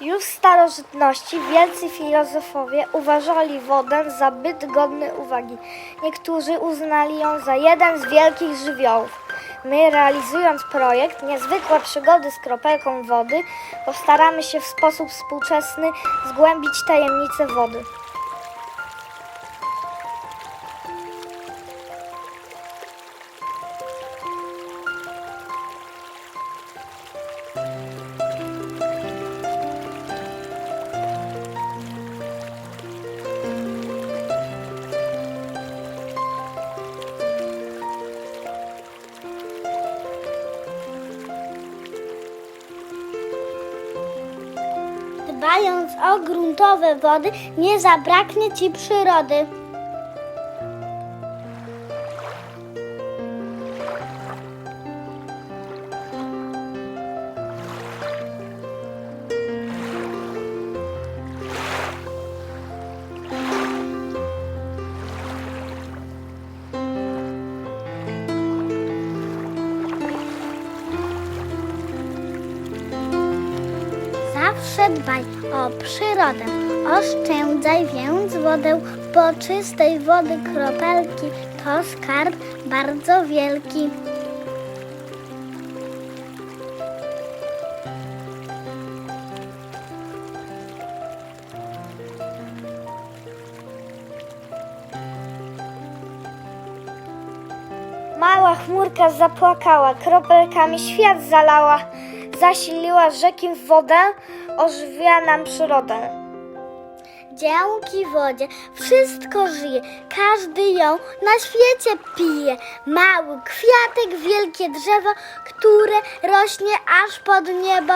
Już w starożytności wielcy filozofowie uważali wodę za byt godny uwagi. Niektórzy uznali ją za jeden z wielkich żywiołów. My, realizując projekt Niezwykłe przygody z kropelką wody, postaramy się w sposób współczesny zgłębić tajemnice wody. Dbając o gruntowe wody, nie zabraknie ci przyrody. Zawsze dbaj o przyrodę. Oszczędzaj więc wodę, bo czystej wody kropelki to skarb bardzo wielki. Mała chmurka zapłakała, kropelkami świat zalała, zasiliła rzeki w wodę, ożywia nam przyrodę. Dzięki wodzie wszystko żyje, każdy ją na świecie pije. Mały kwiatek, wielkie drzewo, które rośnie aż pod niebo.